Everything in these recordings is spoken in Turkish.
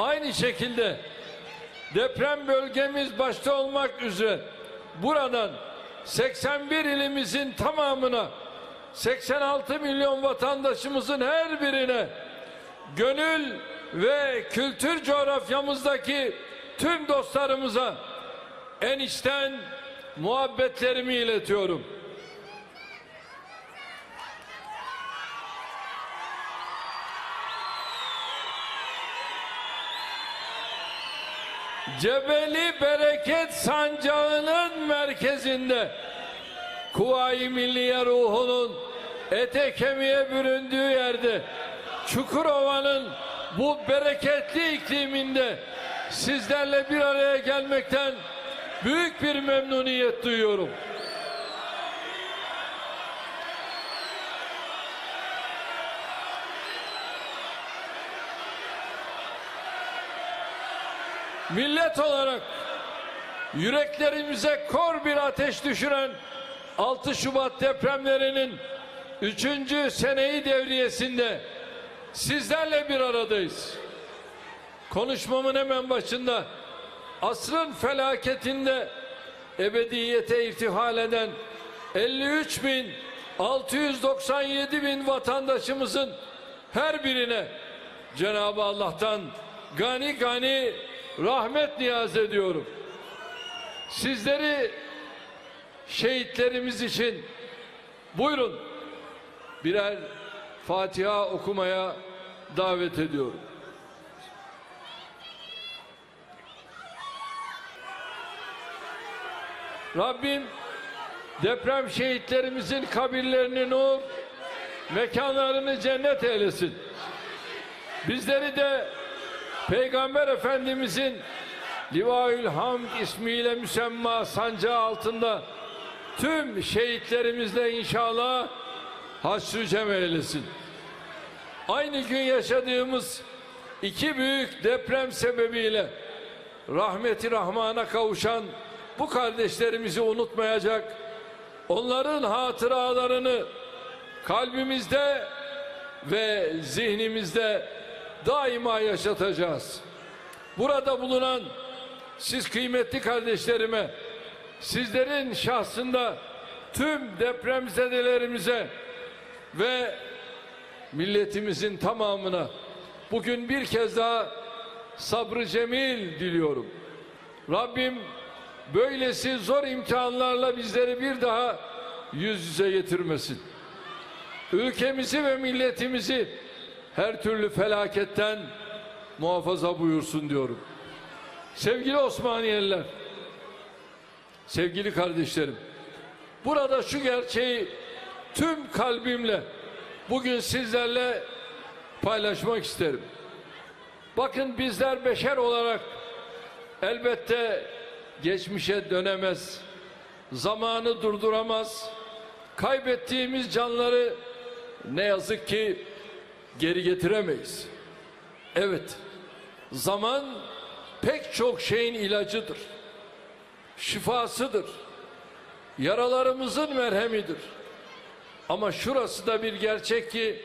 Aynı şekilde deprem bölgemiz başta olmak üzere buradan 81 ilimizin tamamına 86 milyon vatandaşımızın her birine gönül ve kültür coğrafyamızdaki tüm dostlarımıza en içten muhabbetlerimi iletiyorum. Cebeli Bereket Sancağı'nın merkezinde Kuvayi Milliye ruhunun ete kemiğe büründüğü yerde Çukurova'nın bu bereketli ikliminde sizlerle bir araya gelmekten büyük bir memnuniyet duyuyorum. Millet olarak yüreklerimize kor bir ateş düşüren 6 Şubat depremlerinin 3. seneyi devriyesinde sizlerle bir aradayız. Konuşmamın hemen başında asrın felaketinde ebediyete irtihal eden 53 bin 697 bin vatandaşımızın her birine Cenab-ı Allah'tan gani gani rahmet niyaz ediyorum. Sizleri şehitlerimiz için buyurun birer Fatiha okumaya davet ediyorum. Rabbim deprem şehitlerimizin kabirlerini nur, mekanlarını cennet eylesin. Bizleri de Peygamber Efendimizin Livaül Hamd ismiyle müsemma sancağı altında tüm şehitlerimizle inşallah haşrü cem. Aynı gün yaşadığımız iki büyük deprem sebebiyle rahmeti rahmana kavuşan bu kardeşlerimizi unutmayacak, onların hatıralarını kalbimizde ve zihnimizde daima yaşatacağız. Burada bulunan siz kıymetli kardeşlerime, sizlerin şahsında tüm depremzedelerimize ve milletimizin tamamına bugün bir kez daha sabrı cemil diliyorum. Rabbim böylesi zor imtihanlarla bizleri bir daha yüz yüze getirmesin. Ülkemizi ve milletimizi her türlü felaketten muhafaza buyursun diyorum. Sevgili Osmaniyeliler, sevgili kardeşlerim, burada şu gerçeği tüm kalbimle bugün sizlerle paylaşmak isterim. Bakın bizler beşer olarak elbette geçmişe dönemez, zamanı durduramaz, kaybettiğimiz canları ne yazık ki geri getiremeyiz. Evet, zaman pek çok şeyin ilacıdır. Şifasıdır. Yaralarımızın merhemidir. Ama şurası da bir gerçek ki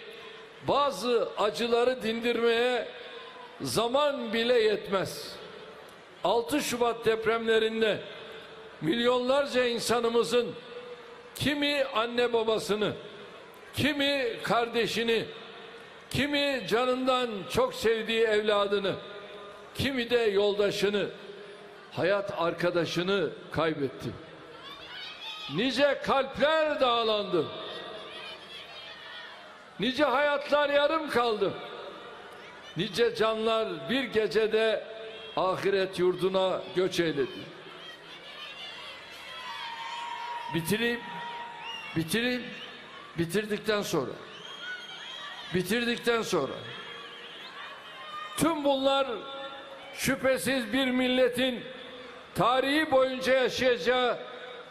bazı acıları dindirmeye zaman bile yetmez. 6 Şubat depremlerinde milyonlarca insanımızın kimi anne babasını, kimi kardeşini, kimi canından çok sevdiği evladını, kimi de yoldaşını, hayat arkadaşını kaybetti. Nice kalpler dağlandı. Nice hayatlar yarım kaldı. Nice canlar bir gecede ahiret yurduna göç eyledi. Bitireyim, bitireyim, bitirdikten sonra, bitirdikten sonra, tüm bunlar şüphesiz bir milletin tarihi boyunca yaşayacağı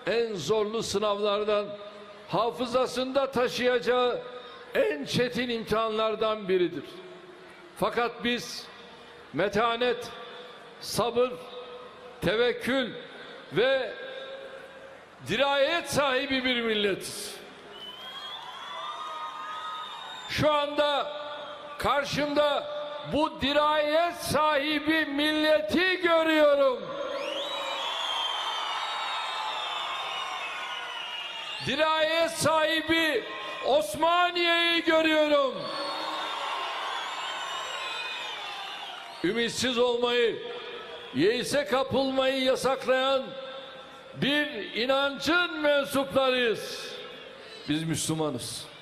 en zorlu sınavlardan, hafızasında taşıyacağı en çetin imtihanlardan biridir. Fakat biz metanet, sabır, tevekkül ve dirayet sahibi bir milletiz. Şu anda karşımda bu dirayet sahibi milleti görüyorum. Dirayet sahibi Osmaniye'yi görüyorum. Ümitsiz olmayı, yeise kapılmayı yasaklayan bir inancın mensuplarıyız. Biz Müslümanız.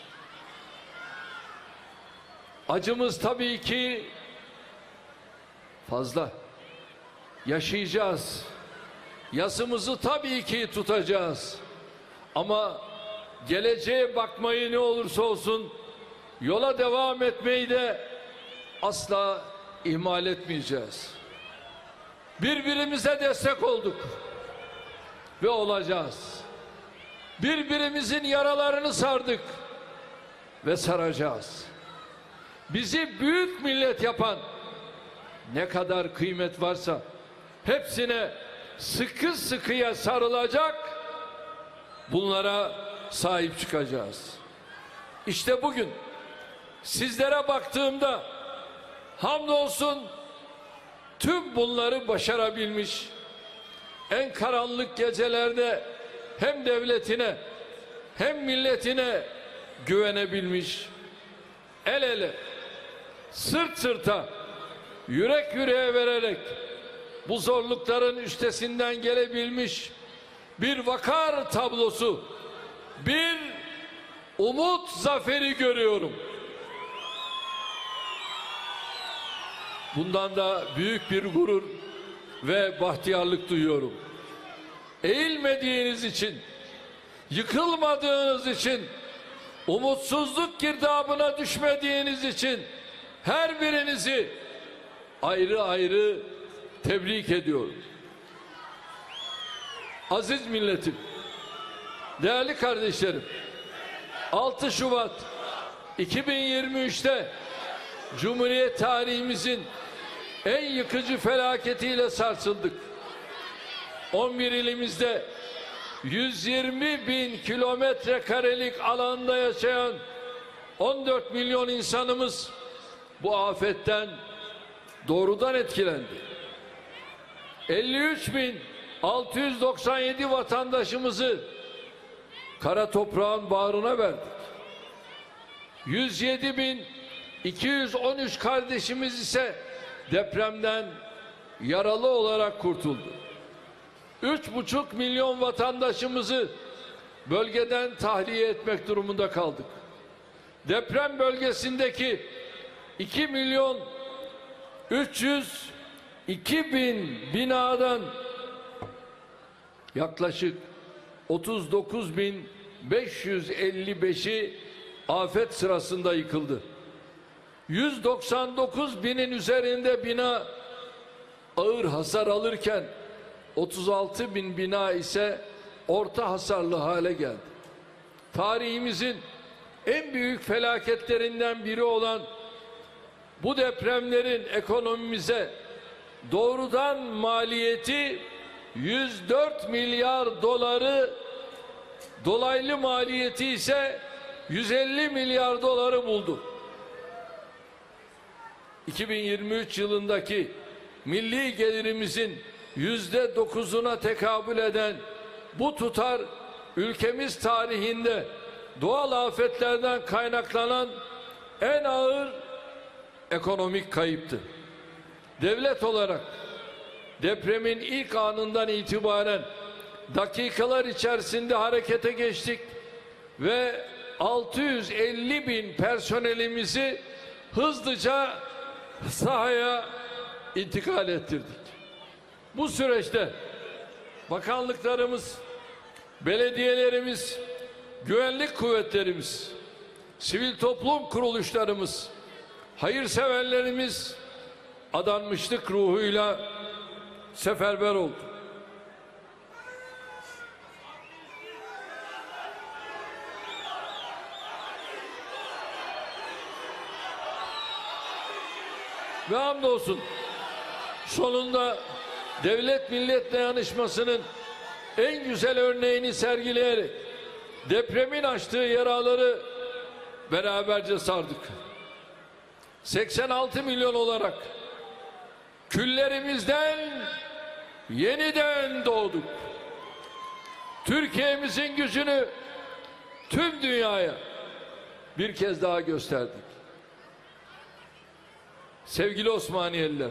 Acımız tabii ki fazla. Yaşayacağız. Yasımızı tabii ki tutacağız. Ama geleceğe bakmayı ne olursa olsun yola devam etmeyi de asla ihmal etmeyeceğiz. Birbirimize destek olduk ve olacağız. Birbirimizin yaralarını sardık ve saracağız. Bizi büyük millet yapan ne kadar kıymet varsa hepsine sıkı sıkıya sarılacak bunlara sahip çıkacağız. İşte bugün sizlere baktığımda hamdolsun tüm bunları başarabilmiş en karanlık gecelerde hem devletine hem milletine güvenebilmiş el ele sırt sırta yürek yüreğe vererek bu zorlukların üstesinden gelebilmiş bir vakar tablosu bir umut zaferi görüyorum. Bundan da büyük bir gurur ve bahtiyarlık duyuyorum. Eğilmediğiniz için, yıkılmadığınız için, umutsuzluk girdabına düşmediğiniz için her birinizi ayrı ayrı tebrik ediyorum. Aziz milletim, değerli kardeşlerim, 6 Şubat 2023'te Cumhuriyet tarihimizin en yıkıcı felaketiyle sarsıldık. 11 ilimizde 120 bin kilometre karelik alanda yaşayan 14 milyon insanımız bu afetten doğrudan etkilendi. 53 bin 697 vatandaşımızı kara toprağın bağrına verdik. 107 bin 213 kardeşimiz ise depremden yaralı olarak kurtuldu. 3,5 milyon vatandaşımızı bölgeden tahliye etmek durumunda kaldık. Deprem bölgesindeki 2 milyon 302 bin binadan yaklaşık 39 bin 555'i afet sırasında yıkıldı. 199 binin üzerinde bina ağır hasar alırken 36 bin bina ise orta hasarlı hale geldi. Tarihimizin en büyük felaketlerinden biri olan bu depremlerin ekonomimize doğrudan maliyeti 104 milyar doları dolaylı maliyeti ise 150 milyar doları buldu. 2023 yılındaki milli gelirimizin yüzde dokuzuna tekabül eden bu tutar ülkemiz tarihinde doğal afetlerden kaynaklanan en ağır ekonomik kayıptı. Devlet olarak depremin ilk anından itibaren dakikalar içerisinde harekete geçtik ve 650 bin personelimizi hızlıca sahaya intikal ettirdik. Bu süreçte bakanlıklarımız, belediyelerimiz, güvenlik kuvvetlerimiz, sivil toplum kuruluşlarımız, hayırseverlerimiz adanmışlık ruhuyla seferber oldu. Ve hamdolsun sonunda devlet millet dayanışmasının en güzel örneğini sergileyerek depremin açtığı yaraları beraberce sardık. 86 milyon olarak küllerimizden yeniden doğduk. Türkiye'mizin gücünü tüm dünyaya bir kez daha gösterdik. Sevgili Osmaniyeliler,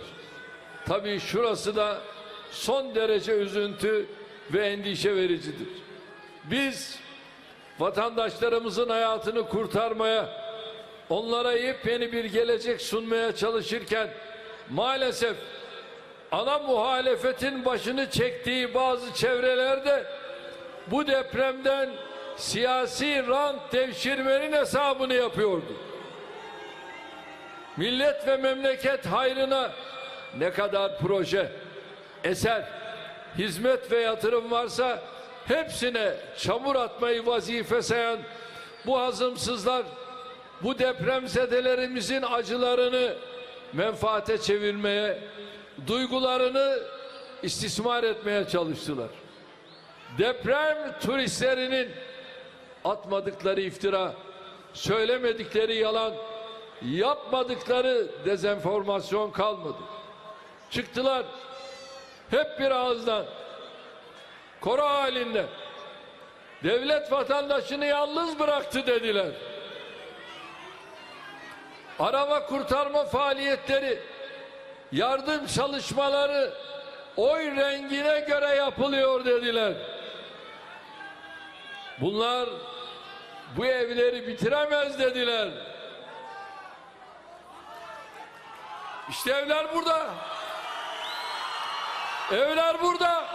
tabii şurası da son derece üzüntü ve endişe vericidir. Biz vatandaşlarımızın hayatını kurtarmaya, onlara yepyeni bir gelecek sunmaya çalışırken maalesef ana muhalefetin başını çektiği bazı çevrelerde bu depremden siyasi rant devşirmenin hesabını yapıyordu. Millet ve memleket hayrına ne kadar proje, eser, hizmet ve yatırım varsa hepsine çamur atmayı vazife sayan bu hazımsızlar bu depremzedelerimizin acılarını menfaate çevirmeye, duygularını istismar etmeye çalıştılar. Deprem turistlerinin atmadıkları iftira, söylemedikleri yalan, yapmadıkları dezenformasyon kalmadı. Çıktılar hep bir ağızdan koro halinde devlet vatandaşını yalnız bıraktı dediler. Arama kurtarma faaliyetleri, yardım çalışmaları oy rengine göre yapılıyor dediler. Bunlar bu evleri bitiremez dediler. İşte evler burada. Evler burada.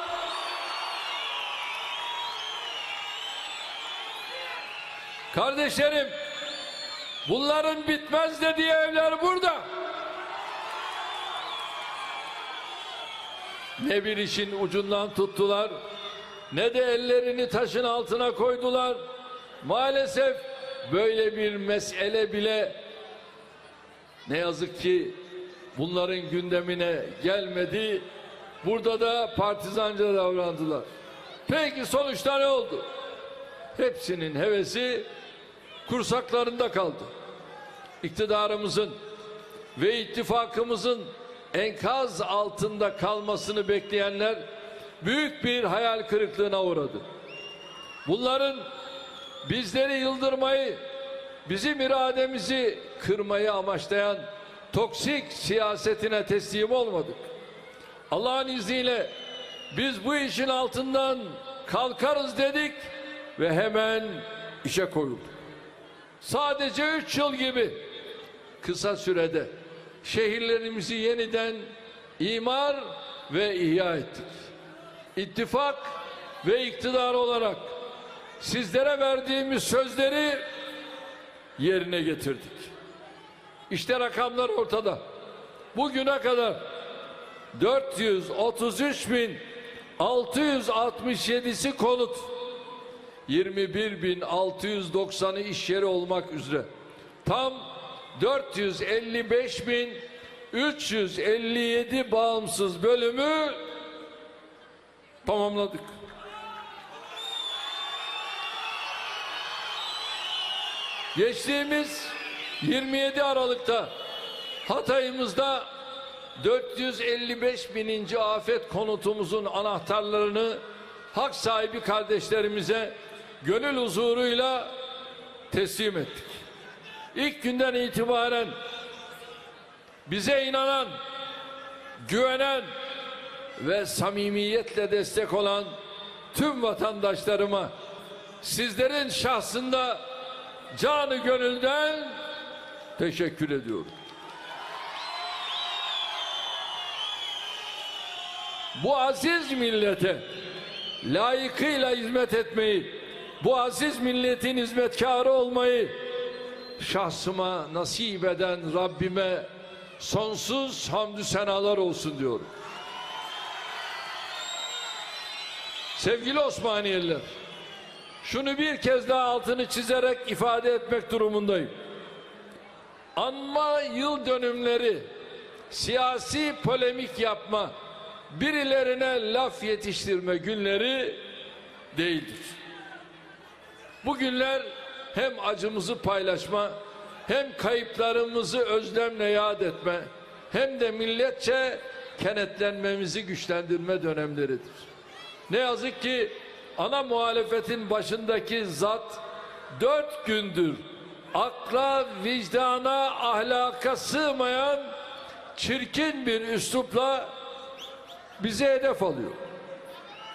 Kardeşlerim, bunların bitmez dediği evler burada. Ne bir işin ucundan tuttular, ne de ellerini taşın altına koydular. Maalesef böyle bir mesele bile ne yazık ki bunların gündemine gelmedi. Burada da partizanca davrandılar. Peki sonuçta ne oldu? Hepsinin hevesi kursaklarında kaldı. İktidarımızın ve ittifakımızın enkaz altında kalmasını bekleyenler büyük bir hayal kırıklığına uğradı. Bunların bizleri yıldırmayı, bizim irademizi kırmayı amaçlayan toksik siyasetine teslim olmadık. Allah'ın izniyle biz bu işin altından kalkarız dedik ve hemen işe koyulduk. Sadece üç yıl gibi kısa sürede şehirlerimizi yeniden imar ve ihya ettik. İttifak ve iktidar olarak sizlere verdiğimiz sözleri yerine getirdik. İşte rakamlar ortada. Bugüne kadar 433 bin 667'si konut 21.690'ı iş yeri olmak üzere tam 455 bin 357 bağımsız bölümü tamamladık. Geçtiğimiz 27 Aralık'ta Hatay'ımızda 455 bininci afet konutumuzun anahtarlarını hak sahibi kardeşlerimize gönül huzuruyla teslim ettik. İlk günden itibaren bize inanan, güvenen ve samimiyetle destek olan tüm vatandaşlarıma sizlerin şahsında canı gönülden teşekkür ediyorum. Bu aziz millete layıkıyla hizmet etmeyi, bu aziz milletin hizmetkarı olmayı şahsıma nasip eden Rabbime sonsuz hamdü senalar olsun diyorum. Sevgili Osmaniyeliler, şunu bir kez daha altını çizerek ifade etmek durumundayım. Anma yıl dönümleri, siyasi polemik yapma, birilerine laf yetiştirme günleri değildir. Bu günler hem acımızı paylaşma hem kayıplarımızı özlemle yad etme hem de milletçe kenetlenmemizi güçlendirme dönemleridir. Ne yazık ki ana muhalefetin başındaki zat dört gündür akla, vicdana, ahlaka sığmayan çirkin bir üslupla bize hedef alıyor.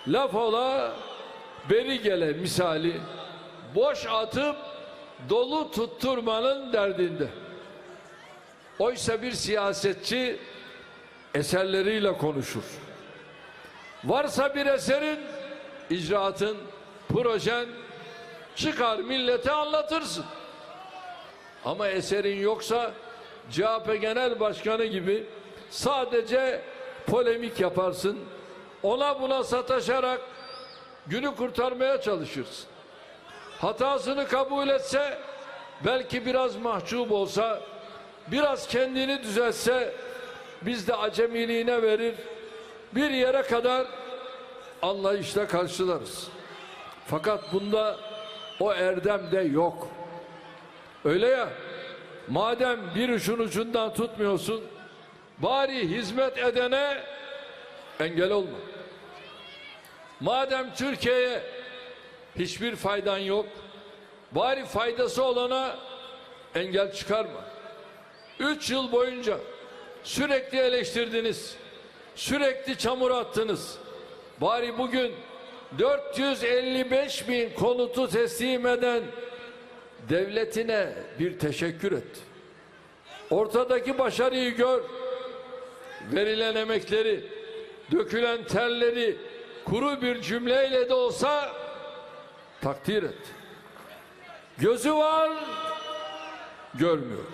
Laf ola beri gele misali boş atıp dolu tutturmanın derdinde. Oysa bir siyasetçi eserleriyle konuşur. Varsa bir eserin, icraatın, projen çıkar millete anlatırsın. Ama eserin yoksa CHP Genel Başkanı gibi sadece polemik yaparsın. Ona buna sataşarak günü kurtarmaya çalışırsın. Hatasını kabul etse belki biraz mahcup olsa biraz kendini düzelse biz de acemiliğine verir bir yere kadar anlayışla karşılarız. Fakat bunda o erdem de yok. Öyle ya madem bir uçun ucundan tutmuyorsun bari hizmet edene engel olma. Madem Türkiye'ye hiçbir faydan yok bari faydası olana engel çıkarma. Üç yıl boyunca sürekli eleştirdiniz. Sürekli çamur attınız. Bari bugün 455 bin konutu teslim eden devletine bir teşekkür et. Ortadaki başarıyı gör. Verilen emekleri, dökülen terleri kuru bir cümleyle de olsa takdir et. Gözü var, görmüyor.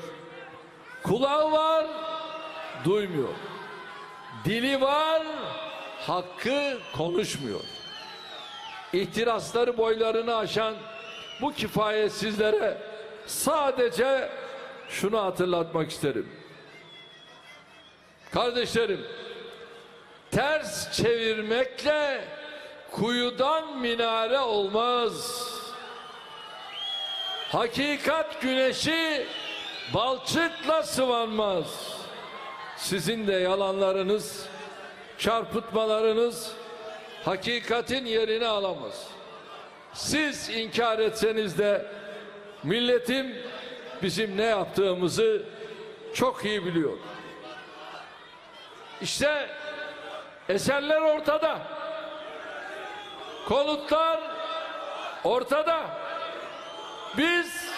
Kulağı var, duymuyor. Dili var, hakkı konuşmuyor. İhtirasları boylarını aşan bu kifayetsizlere sadece şunu hatırlatmak isterim. Kardeşlerim, ters çevirmekle kuyudan minare olmaz. Hakikat güneşi balçıkla sıvanmaz. Sizin de yalanlarınız, çarpıtmalarınız hakikatin yerini alamaz. Siz inkar etseniz de milletim bizim ne yaptığımızı çok iyi biliyor. İşte eserler ortada. Konutlar ortada. Biz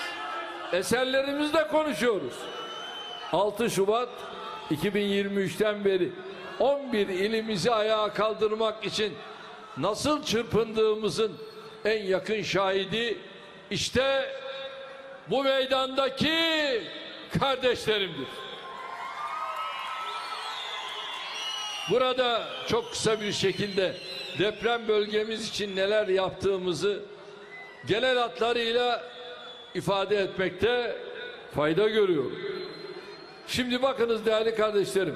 eserlerimizle konuşuyoruz. 6 Şubat 2023'ten beri 11 ilimizi ayağa kaldırmak için nasıl çırpındığımızın en yakın şahidi işte bu meydandaki kardeşlerimdir. Burada çok kısa bir şekilde deprem bölgemiz için neler yaptığımızı genel hatlarıyla ifade etmekte fayda görüyorum. Şimdi bakınız değerli kardeşlerim.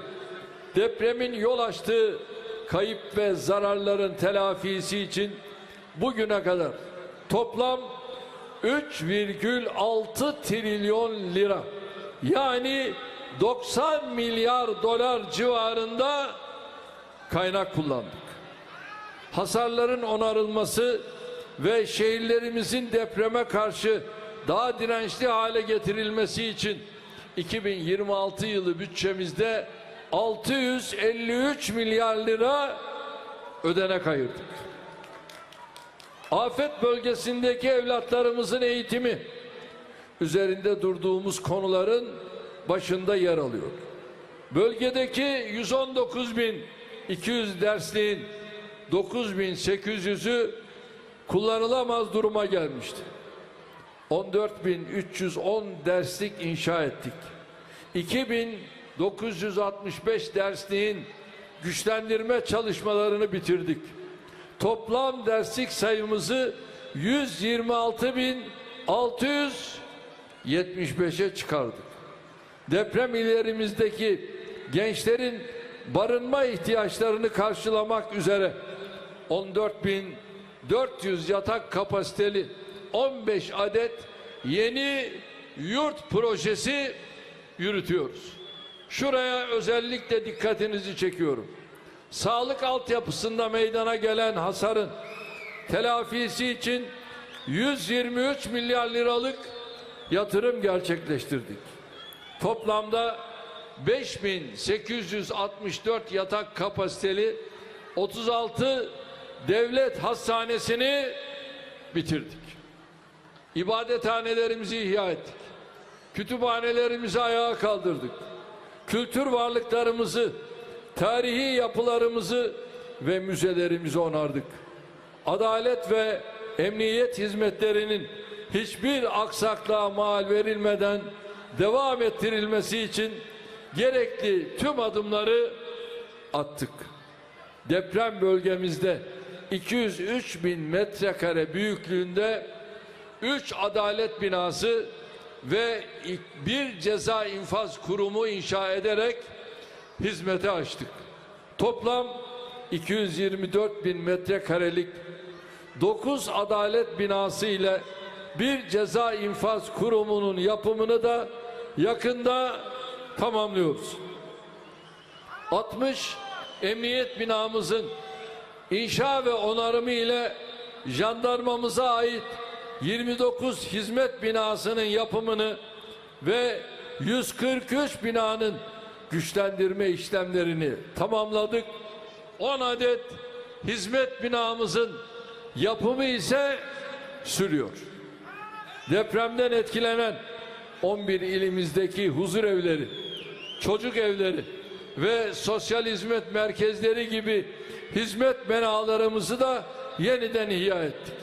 Depremin yol açtığı kayıp ve zararların telafisi için bugüne kadar toplam 3,6 trilyon lira yani 90 milyar dolar civarında kaynak kullandık. Hasarların onarılması ve şehirlerimizin depreme karşı daha dirençli hale getirilmesi için 2026 yılı bütçemizde 653 milyar lira ödenek ayırdık. Afet bölgesindeki evlatlarımızın eğitimi üzerinde durduğumuz konuların başında yer alıyor. Bölgedeki 119.200 dersliğin 9.800'ü kullanılamaz duruma gelmişti. 14.310 derslik inşa ettik. 2965 dersliğin güçlendirme çalışmalarını bitirdik. Toplam derslik sayımızı 126.675'e çıkardık. Deprem illerimizdeki gençlerin barınma ihtiyaçlarını karşılamak üzere 14.400 yatak kapasiteli 15 adet yeni yurt projesi yürütüyoruz. Şuraya özellikle dikkatinizi çekiyorum. Sağlık altyapısında meydana gelen hasarın telafisi için 123 milyar liralık yatırım gerçekleştirdik. Toplamda 5864 yatak kapasiteli 36 devlet hastanesini bitirdik. İbadethanelerimizi ihya ettik. Kütüphanelerimizi ayağa kaldırdık. Kültür varlıklarımızı, tarihi yapılarımızı ve müzelerimizi onardık. Adalet ve emniyet hizmetlerinin hiçbir aksaklığa mal verilmeden devam ettirilmesi için gerekli tüm adımları attık. Deprem bölgemizde 203 bin metrekare büyüklüğünde 3 adalet binası ve bir ceza infaz kurumu inşa ederek hizmete açtık. Toplam 224 bin metrekarelik 9 adalet binası ile bir ceza infaz kurumunun yapımını da yakında tamamlıyoruz. 60 emniyet binamızın inşa ve onarımı ile jandarmamıza ait 29 hizmet binasının yapımını ve 143 binanın güçlendirme işlemlerini tamamladık. 10 adet hizmet binamızın yapımı ise sürüyor. Depremden etkilenen 11 ilimizdeki huzur evleri, çocuk evleri ve sosyal hizmet merkezleri gibi hizmet binalarımızı da yeniden ihya ettik.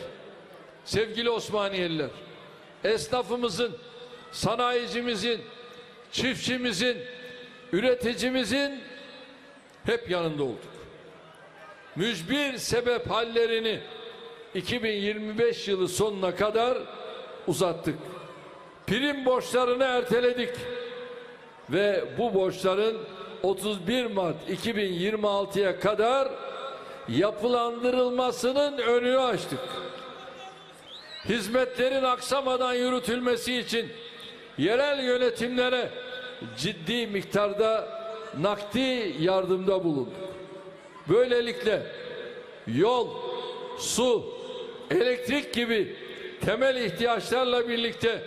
Sevgili Osmaniyeliler, esnafımızın, sanayicimizin, çiftçimizin, üreticimizin hep yanında olduk. Mücbir sebep hallerini 2025 yılı sonuna kadar uzattık. Prim borçlarını erteledik ve bu borçların 31 Mart 2026'ya kadar yapılandırılmasının önünü açtık. Hizmetlerin aksamadan yürütülmesi için yerel yönetimlere ciddi miktarda nakdi yardımda bulunduk. Böylelikle yol, su, elektrik gibi temel ihtiyaçlarla birlikte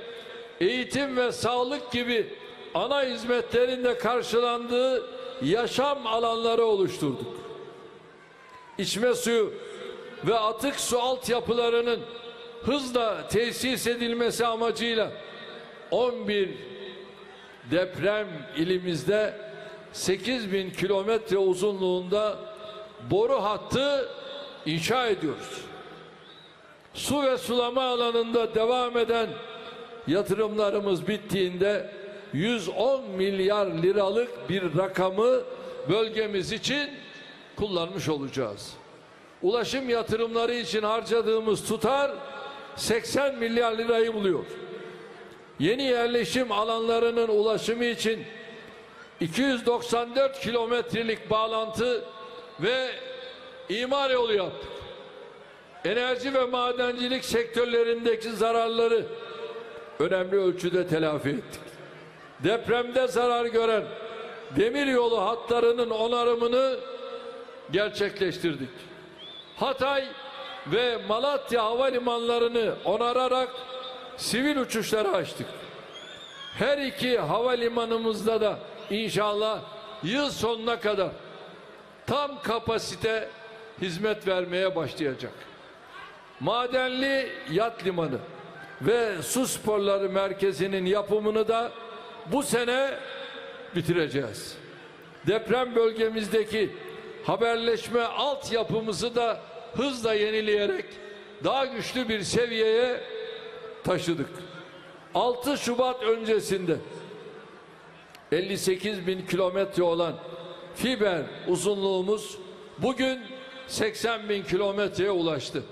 eğitim ve sağlık gibi ana hizmetlerin de karşılandığı yaşam alanları oluşturduk. İçme suyu ve atık su altyapılarının hızla tesis edilmesi amacıyla 11 deprem ilimizde 8 bin kilometre uzunluğunda boru hattı inşa ediyoruz. Su ve sulama alanında devam eden yatırımlarımız bittiğinde 110 milyar liralık bir rakamı bölgemiz için kullanmış olacağız. Ulaşım yatırımları için harcadığımız tutar 80 milyar lirayı buluyor. Yeni yerleşim alanlarının ulaşımı için 294 kilometrelik bağlantı ve imar yolu yaptık. Enerji ve madencilik sektörlerindeki zararları önemli ölçüde telafi ettik. Depremde zarar gören demir yolu hatlarının onarımını gerçekleştirdik. Hatay ve Malatya havalimanlarını onararak sivil uçuşları açtık. Her iki havalimanımızda da inşallah yıl sonuna kadar tam kapasite hizmet vermeye başlayacak. Madenli Yat Limanı ve Su Sporları Merkezi'nin yapımını da bu sene bitireceğiz. Deprem bölgemizdeki haberleşme altyapımızı da hızla yenileyerek daha güçlü bir seviyeye taşıdık. 6 Şubat öncesinde 58 bin kilometre olan fiber uzunluğumuz bugün 80 bin kilometreye ulaştı.